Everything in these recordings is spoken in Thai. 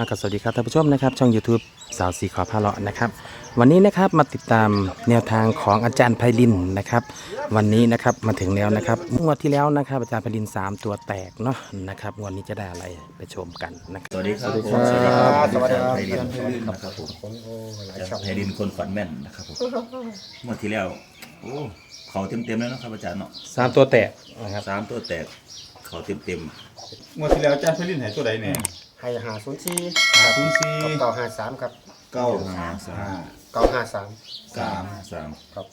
อะก็สวัสดีครับท่านผู้ชมนะครับช่อง YouTube สาวสีขอพาเลาะนะครับ วันนี้นะครับมาติดตามแนวทางของอาจารย์ไพลินนะครับ วันนี้นะครับมาถึงแล้วนะครับงวดที่แล้วนะครับ อาจารย์ไพลิน 3 ตัวแตกเนาะนะครับงวดนี้จะได้อะไรไปชมกันนะครับสวัสดีครับสวัสดีครับสวัสดีครับสวัสดีครับไพรินนะครับผมผมโอ้หลายอาช่จาอรงย์ไพรินคนฝันแม่นนะครับผมเมื่อที่แล้วโอ้เขาเต็มเต็มๆแล้วนะครับอาจารย์เนาะสามตัวแตกนะครับสามตัวแตกเขาเต็มเต็มงวดที่แล้วอาจารย์ไพลินใหายตัวใดเนี่ย ให้หาศูนย์สี่หาศูนย์สี่กับเก้าห้าสามครับเก้าๆห้าสาห้ามเก้าห้าสามสามสามครับ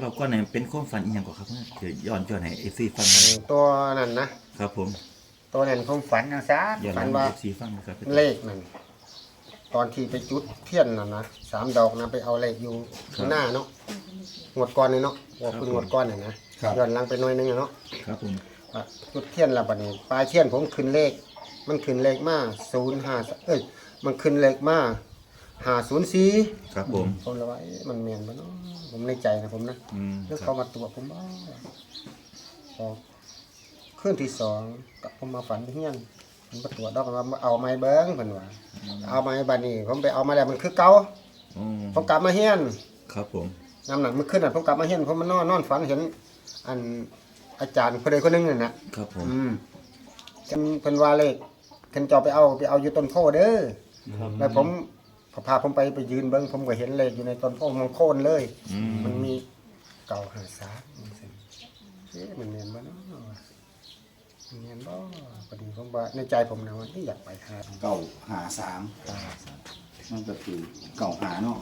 เราก็เนี่ยเป็นความฝันอีกอย่างกว่าครับเดี๋ยวย้อนย้อนให้เอฟซีฟังตัวนั้นนะครับผม ตัวนั้นผมฝันนะซะย้อนฝันให้ว่าเอฟซีฟังนะครับเลขนั่นตอนที่ไปจุดเทียนน่ะนะสามดอกนะไปเอาเลขอยู่ข้างหน้าเนาะงวดก้อนเลยเนาะว่าคุณงวดก้อนน่ะนะย้อนหลังไปหน่อยนึงอะเนาะครับผมว่าจุดเทียนและบัดนี้ปลายเทียนผมขึ้นเลข มันขึ้นเลขมาศูนย์ห้าเอ้ยมันขึ้นเลขมาหาศูนย์สี่ครับผมผมเลยว่าเอ๊ะมันเมียนปะเนาะผมในใจนะผมนะอืมแล้วครัเขาบมาตรวจผมบ้าพอขึ้นที่สองก็ผมมาฝันที่เฮียนผมมาตรวจดอกว่าเอาไม้เบิ้งเพิ่นว่าเอาไม้บัดนี้ ผมไปเอามาแล้วมันคือเก่าอ๋อผมกลับมาเฮียน ครับผม น้ำหนักมันขึ้นอะผมกลับมาเฮียนผมมานอนนอนฝันเห็น อันอาจารย์คนใดคนหนึงนั่นนะครับผม อืมเพิ่นเพิ่นว่าเลข เพิ่นจะเอาไปเอาไปเอาอยู่ต้นโพเด้อแล้วผมพาผมไปไปยืนเบิ้งผมก็เห็นเลขอยู่ในต้นโพมันโค่นเลย อืม มันมีเก่าหาสามเอ๊ะมันเนียนบ่เนาะมันเนียนบ่พอดีผมว่าในใจผมนะว่าที่อยากไปหาเก้าหาสามมันก็คือเก้าหาเนาะ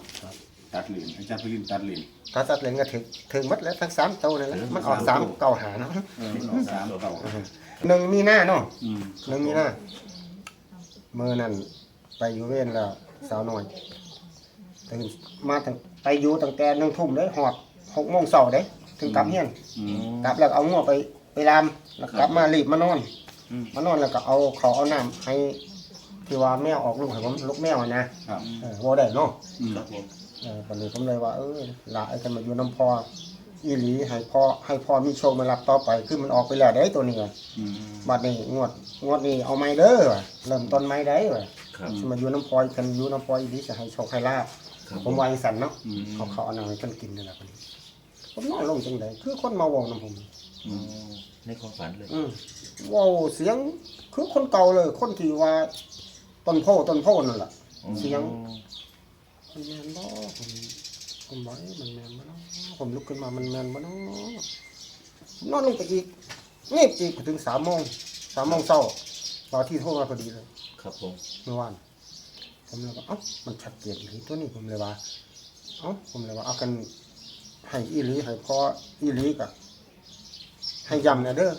ตัดเหรียญอาจารย์ไพลินตัดเหรียญถ้าตัดเลยก็ถึงถึงหมัดแล้วทั้งสามตัวนั่นแหละมันออกสามเก่าหาเนาะเออมันออกสามเก้าหนึ่งมีหน้าเนาะอืมหนึ่งมีหน้า มือนั่นไปอยู่เว้นแล้วสาวน้อยถึงมาตั้งไปอยู่ตั้งแต่หนึ่งทุ่มเลยหอดหกโมงเช้าเด้ถึงกลับเฮียนอืม กลับแล้วก็เอางัวไปไปรามแล้วกลับมารีบมานอนอืม มานอนแล้วก็เอาเขาเอาน้ำให้ที่ว่าแมวออกลูกให้ผมลูกแมวอะนะครับเออว่าได้เนาะอืมครับผม เออตอนนี้ผมเลยว่าเออหลายกันมาอยู่น้ำพอ อีหลีให้พ่อให้พ่อมีโชคมารับต่อไปคือมันออกไปแล้วได้ตัวนี้ว่ะอืมบัดนี้งวดงวดนี้เอาไม้เด้อว่ะเริ่มต้นไม้ได้ว่ะครับสิมาอยู่น้ำพอกันอยู่น้ำพออีหลีจะให้โชคให้ลาบครับผมวาจังสันเนาะอืมเขาเขาเอาหนังให้กันกินนี่แหละคนนี้ผมนอนลงจังไดคือคนมาวงน้ำผม อืมในความฝันเลย อืมเว้าวเสียงคือคนเก่าเลย คนที่ว่าต้นโพต้นโพนั่นแหละ เสียง มันแมนบ่ผม ผมบอกเอ๊ะมันแมนบ่เนาะผมลุกขึ้นมามันแมนบ่เนาะผมนอนลงไปอีกงีบอีกถึงสามโมงสามโมงเช้าตอนที่โทรมาพอดีเลยครับผมเมื่อวานผมเลยว่าเอ้ามันชัดเจนอีหลีตัวนี้ผมเลยว่าเอ้าผมเลยว่าเอากันให้อีหลีให้พออีหลีกะให้ย้ำเนี่ยเด้อ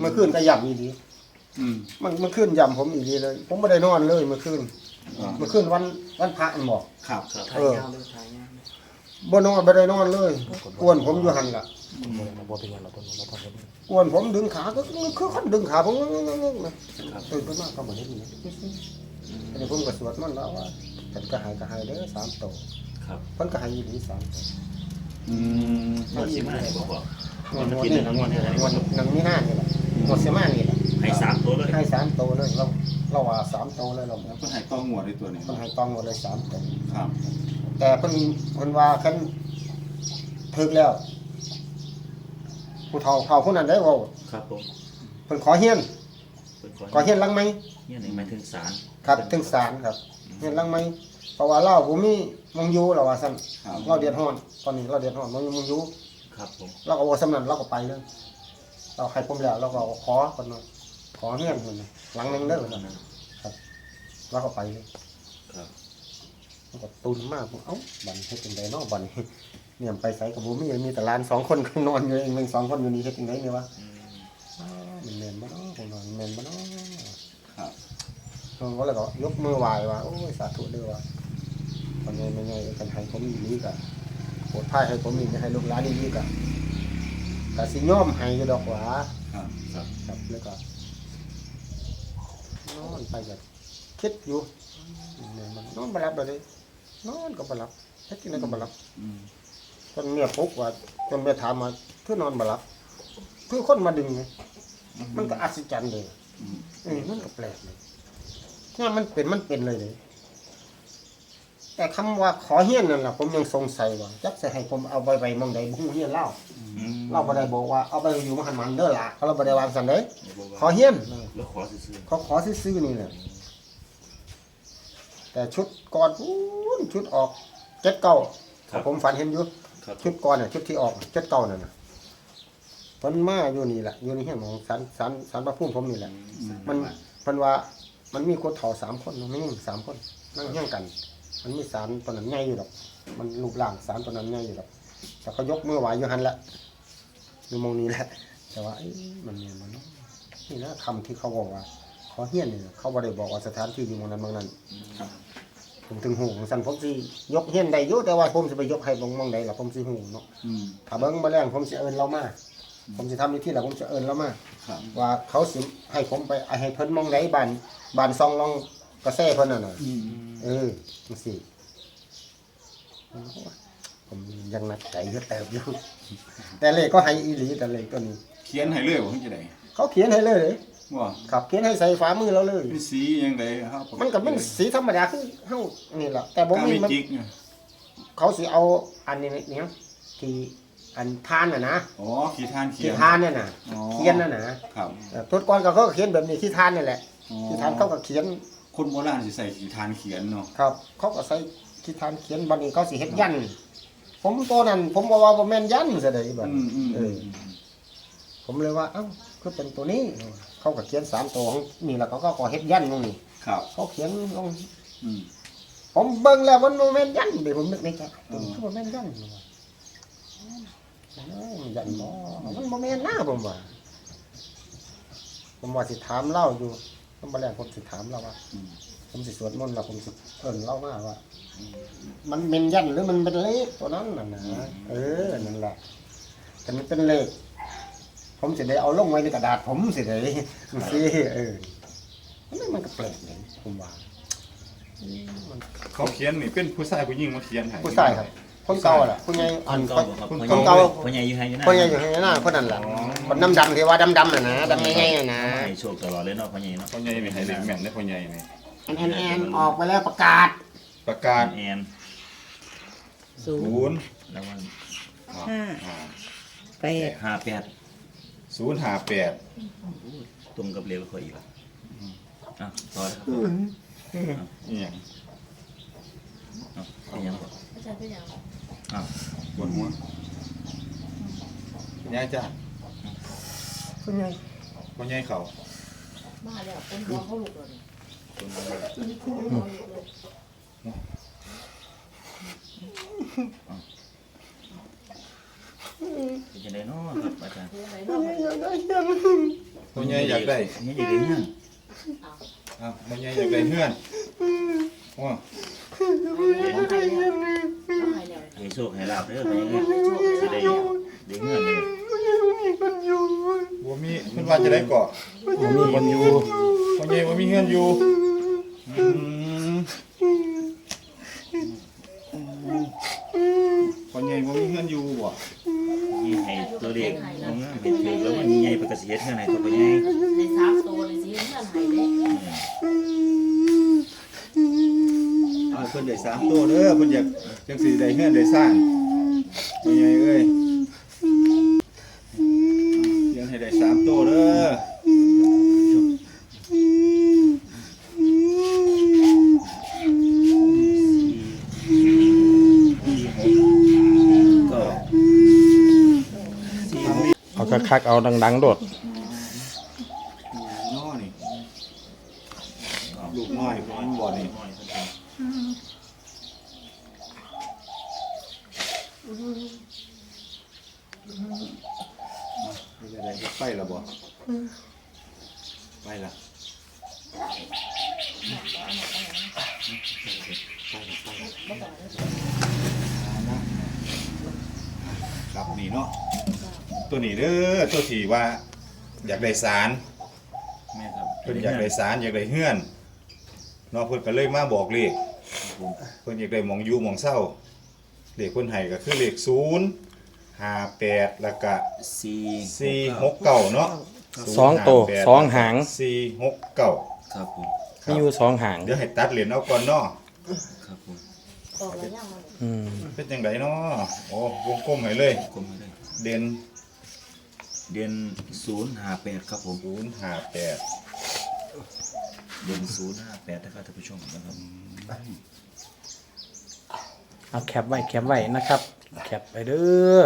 เมื่อคืนก็ย้ำอีหลีอืมมันเมื่อคืนย้ำผมอีหลีเลย ผมไม่ได้นอนเลยเมื่อคืนอ่าเมื่อคืนวันวันพระอันบอกครับเออ บ่นอนบ่ได้นอนเลยกวนผมอยู่หันล่ะกวนผมดึงขาก็คือคนดึงขาผมนะตื่นขึ้นมาก็บ่เห็นนี่อันนี้ผมก็สวดมนต์แล้วว่าเพิ่นก็ให้ก็ให้เด้อสามโตครับเพิ่นก็ให้อีหลีสามโตอืมงวดสิมาให้บอกบอกงวดนี้งวดนี้งวดหนึงมีหน้านี่แหละงวดเสียมานี่แหละให้สามตัวเลยให้สามโตเลยเราเราว่าสามโตเลยเราแล้วก็ใหายต้องงวดในตัวนี้เพิ่นให้ต้องหมดเลยสามโตครับ แต่เพิ่นเพิ่นว่าคันถึกแล้ว ผู้เฒ่าเฒ่าผู้นั้นได้เว้าครับผมเพิ่นขอเฮียนเป็นขอเฮียนหลังไหมเนี่ยหนึ่งหมายถึงสารครับถึงศาลครับเฮียนหลังไหมเพราะว่าเราบ่มีมงอยู่เราว่าซั่นครับ เราเดือดร้อนตอนนี้เราเดือดร้อนบ่มีมงอยู่ครับผมเราก็บ่สำนั้นเราก็ไปเลยเราให้ผมแล้วเราก็ขอเพิ่นว่าขอเฮียนเพิ่นน่ะหลังหนึงเด้อเพิ่นน่ะเราก็ไปเลย ครับมัน ก็ตุนมากผมเอ้าบัดนี้เฮ็ดจังไดเนาะบัดนี้เนี่ยไปไสก็บ่มีมีแต่หลานสองคนก็นอนอยู่เองแม่งสองคนอยู่นี่เฮ็ดจังไดเนี่ยวะอืมอ้าวมันแม่นบ่เนาะผมว่ามันแม่นบ่เนาะครับผมก็เลยก็ยกมือไหว้ว่าโอ้ยสาธุเด้อว่าคนใหญ่ไม่ใหญ่กันให้ผมอีนี้ก็โปรดพายให้ผมอีกให้ลูกหลานอีนี้ก็ก็สิยอมให้อยู่ดอกหว่าครับครับครับแล้วก็นอนไปก็คิดอยู่แม่นมันนอนบ่หลับเลย นอนก็บ่หลับเฮ็ดจังไดก็บ่หลับอืมจนเมียปลุกว่าจนเมียถามมาคือนอนบ่หลับคือคนมาดึงไงมันก็อัศจรรย์เลยอืมเออมันก็แปลกเลยเนี่ยมันเป็นมันเป็นเลยเลยแต่คำว่าขอเฮียนนั่นแหละผมยังสงสัยว่าจักจะให้ผมเอาไปไว้หมองใดบุ้งเฮียนเล่า อืมเราบ่ได้บอกว่าเอาไปอยู่มหันมันเด้อล่ะเขาเราบ่ได้วางสันเด้ขอเฮียนแล้วขอซื้อเขาขอซื้อๆนี่แหละ แต่ชุดก่อนอู้นชุดออกเจ็ดเก้าผมฝันเห็นอยู่ๆครับ ชุดก่อนน่ะชุดที่ออกเจ็ดเก้านั่นน่ะเพิ่นมาอยู่นี่แหละอยู่ในเฮียนของสันสันสันพระพุ่มผมนี่แหละ มันเพิ่นว่ามันมีคนเฒ่าสามคนเนาะไม่ยิ่งสามคนนั่งเฮี้ยงกัน มันมีสารตัวนั้นใหญ่อยู่ดอก มันรูปร่างสารตัวนั้นใหญ่อยู่ดอกแต่เขายกมือไหวอยู่หันละอยู่มองนี้แหละ แต่ว่าเอ๊ะมันเนี่ยมันเนาะนี่นะคำที่เขาบอกว่า ขอเฮี้ยนเนี่ยเขาบ่ได้บอกว่าสถานที่อยู่มองนั้นมองนั้นผมถึงหูของสันผมสิยกเฮี้ยนได้อยู่แต่ว่าผมสิไปยกให้มองมองใดล่ะผมสิหูเนาะอืม ถ้าเบิ่งมาแรงผมสิเอิ้นเรามาผมสิทำในที่แล้วผมสิเอิ้นเรามาครับ ว่าเขาสิให้ผมไปให้เพิ่นมองไหนบ้านบ้านซองลองกระแสเพิ่นน่ะน่ะ อืม เออจังซี่ผมยังนักใจเยอะแต่อยู่แต่เลขก็ให้อีหลีแต่เลขตัวนี้ เขียนให้เลยว่าเพิ่นจะได้เขาเขียนให้เลยเลย ว่าครับเขียนให้ใส่ฝ่ามือเราเลยเป็นสียังไงครับมันก็เป็นสีธรรมดาคือเฮานี่แหละแต่บ่กามีไม่มันจิกเนี่ยเขาสิเอาอันนี้เนี่ยที่อันทานน่ะนะอ๋อขีทานเขีที่ยนทานเนี่ยน่ะอ๋อเขียนน่ะนะครับเออทุกก่อนก็เขาก็เขียนแบบนี้ที่ทานนี่แหละอ๋อที่ทานเขาก็เขียนคนโบราณสิใส่ขีทานเขียนเนาะครับ เขาก็ใส่ที่ทานเขียนบัดนี้เขาสิเฮ็ดยันผมตัวนั้น ผมบอกว่าบ่แม่นยันซะได้บัดอืมอืมเออือมผมเลยว่าเอ้าคือเป็นตัวนี้ เขาก็เขียนสามตัวของนี่แล้วเขาก็ขอเฮ็ดยันตรงนี้ครับ เขาเขียนลงอืม ผมเบิ่งแล้วมันบ่แม่นยันเดี๋ยวผมนึกในใจตัวนี้คือบ่แม่นยันนี่ว่าเอ้ยยันบ่มันบ่แม่นหน้าผมว่าผมว่าสิถามเล่าอยู่ผมบ่แรงผมสิถามเล่าว่า อืมผมสิสวดมนต์แล้วผมสิเอิ้นเล่ามาว่า มันเป็นยันหรือมันเป็นเลขตัวนั้นน่ะนะเออนั่นแหละแต่มันเป็นเลข ผมสิได้เอาลงไว้ในกระดาษ ผมสิได้สิเออมันมันก็แปลกเลยผมว่าอืมมันเขาเขียนนี่เป็นผู้ชายผู้หญิงมาเขียนให้ผู้ชายครับ คนเก่าแหละผู้ใหญ่อันเก่าบ่ครับคนพ่อคนใหญ่เก่าพ่อใหญ่อยู่ให้อยู่นะคนใหญ่อยู่ข้างหน้าคนนั้นแหละคนดำดำๆที่ว่าดำดำๆน่ะนะดำง่ายๆน่ะนะ ให้โชคตลอดเลยเนาะพ่อใหญ่เนาะพ่อใหญ่นี่ให้เด็กแม่นได้พ่อใหญ่นี่แอนแอนแอนออกไปแล้วประกาศประกาศแอนศูนย์ศูนย์แล้วมันห้าอ่าแปดห้าแปด ศูนย์ห้าแปดตรงกับเลขข่อยอีกแล้วอะต่อเลยครับนี่ยังอะเป็นยังก่อนอาจารย์เป็นอย่างอะบนหัวย่าจ้าคนใหญ่พ่อใหญ่เขามาแล้วคนหัวเขาลุกเลยหัวลุกเลยเป็นยังไงเนาะครับ อาจารย์คืออะไรเนาะพ่อใหญ่อยากได้นี่อยากได้ยังอะพ่อใหญ่อยากได้เฮือนว่าต้องให้แล้วต้องให้แล้วให้โชคให้ลาบเด้อพ่อใหญ่สิได้ได้เงินเลยบ่มีเพิ่นว่าจะได้เกาะผมมีคนอยู่พ่อใหญ่บ่มีเฮือนอยู่อืมพ่อใหญ่บ่มีเฮือนอยู่บ่ นี่ให้ ตัวเลขน้องให้ถูกแล้วมันใหญ่ไปกระเสียเท่าไหร่ตัวพ่อใหญ่ในสามตัวเลยสิเงินให้เด้เอาเพิ่นได้สามตัวเด้อเพิ่นอยากจังสิได้เฮือนได้สร้างพ่อใหญ่เอ้ยเลี้ยงให้ได้สามตัวเด้อ ก็ เอาคักๆเอาดังๆโดดน้อนี่ลูกน้อยของบ่นี่ไม่ได้ได้ไปล้วบ่ไปละครับนี่เนาะ ตัวนี้เด้อตัวที่ว่า อยากได้สารแม่ครับเพิ่นอยากได้สารอยากได้เฮือนเนาะเพิ่นก็เลยมาบอกเลขเพิ่นอยากได้หมองอยู่หมองเศร้าเลขเพิ่นให้ก็คือเลข0 58แล้วก็สี่4 6 9เนาะสองตัว058สองหาง4 6 9ครับผมมีอยู่สองหางเดี๋ยวให้ตัดเหรียญเอาก่อนเนาะครับผมออกแล้วยังมันอืมเป็นจังไดเนาะโอ้วงกลมให้เลย กลมให้เลย เด่น เดือนศูนย์ห้าแปดครับผม ศูนย์ห้าแปดเดือนศูนย์ห้าแปดนะครับท่านผู้ชมนะครับเอาแคปไว้แคปไว้นะครับ แคปไปเด้อ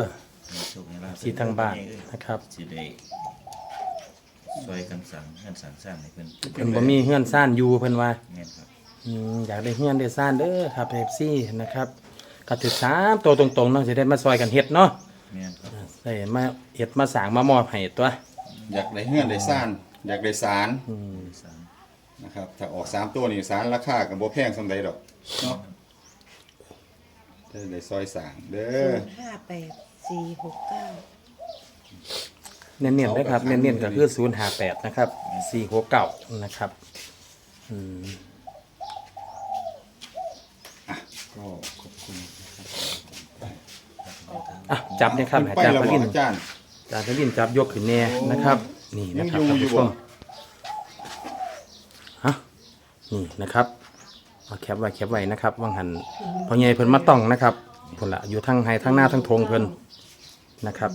ให้โชคให้ลาภที่ทางบ้านนะครับสิได้ช่วยกันสั่งเงินสั่งสร้างให้เพิ่นเพิ่นบ่มีเฮือนซ่านอยู่เพิ่นว่าแม่นครับอืมอยากได้เฮือนได้ซ่านเด้อครับเอฟซีนะครับก็ถือสามตัวตรงๆเนาะจะได้มาซอยกันเฮ็ดเนาะ แม่นครับได้มาเฮ็ดมาสร้างมามอบให้ตัวอยากได้เฮือนได้ซ่านอยากได้สารอืมสามนะครับถ้าออกสามตัวนี่สารราคากับบ่แพงสำใดดอกเนาะได้ได้ซอยสร้างเด้ศูอนย์ห้าแปดสี่หกเก้าเน้นๆเลยครับเน้นๆก็คือ058นะครับ469นะครับอืม ก็ขอบคุณอะ จับเนี่ยครับขึ้นอาไปจารย์แล้วพบอลิกนอาจารย์อาจารย์พลินจับยกขึ้นแน่นะครับ นี่นะครับยังท่านอยู่ผู้ชอยู่มบ่ฮะนี่นะครับเอาแคปไว้แคปไว้นะครับวังหันพอใหญ่เพิ่นมาต้องนะครับเพิ่นละอยู่ทั้งไห้ทั้งหน้าทั้งทงเพิ่นนะครับ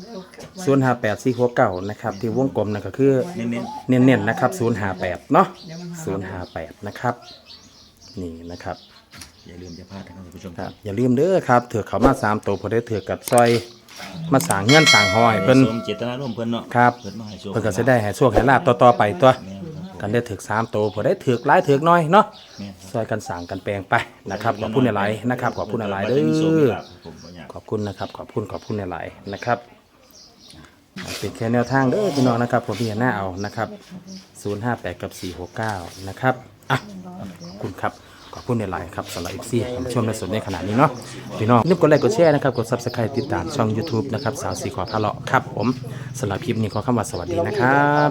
ศูนย์ห้าแปดสี่หัวเก่านะครับที่วงกลมนั่นก็คือเน้นเน้นๆนะครับศูนย์ห้าแปดเนาะศูนย์ห้าแปดนะครับ นี่นะครับๆอย่าลืมจะพลาดนะครับท่านผู้ชมครับ อย่าลืมเด้อครับเถือกเขามาสามตัวพอได้เถือกกับซอย มาสร้างเงื่อนสร้างหอยเพิ่นสมเจตนาร่วมเพิ่นเนาะครับเพิ่นมาให้โชคเพิ่นก็จะได้ให้โชคให้ลาบต่อๆไปตัวแม่นครับผมกันได้เถือกสามตัวพอได้เถือกหลายเถือกน้อยเนาะแม่นครับซอยกันสั่งกันแปลงไปนะครับขอบคุณหลายๆนะครับขอบคุณหลายๆเด้มันจะมีโชคมีอลาภครับผมบ่ยากขอบคุณนะครับ ขอบคุณขอบคุณหลายๆนะครับเป็นแค่แนวทางเด้อพี่น้องนะครับผมพี่หน้าเอานะครับ 058 กับ 469 นะครับอะขอบคุณครับ ขอบคุณหลายๆครับสำหรับ FC ผมชมในสดในขณะนี้เนาะพี่น้องรีบกดไลค์กดแชร์นะครับกดซับสไครต์ติดตามช่อง YouTube นะครับสาวสีขอพะเลาะครับผมสำหรับคลิปนี้ขอคำว่าสวัสดีนะครับ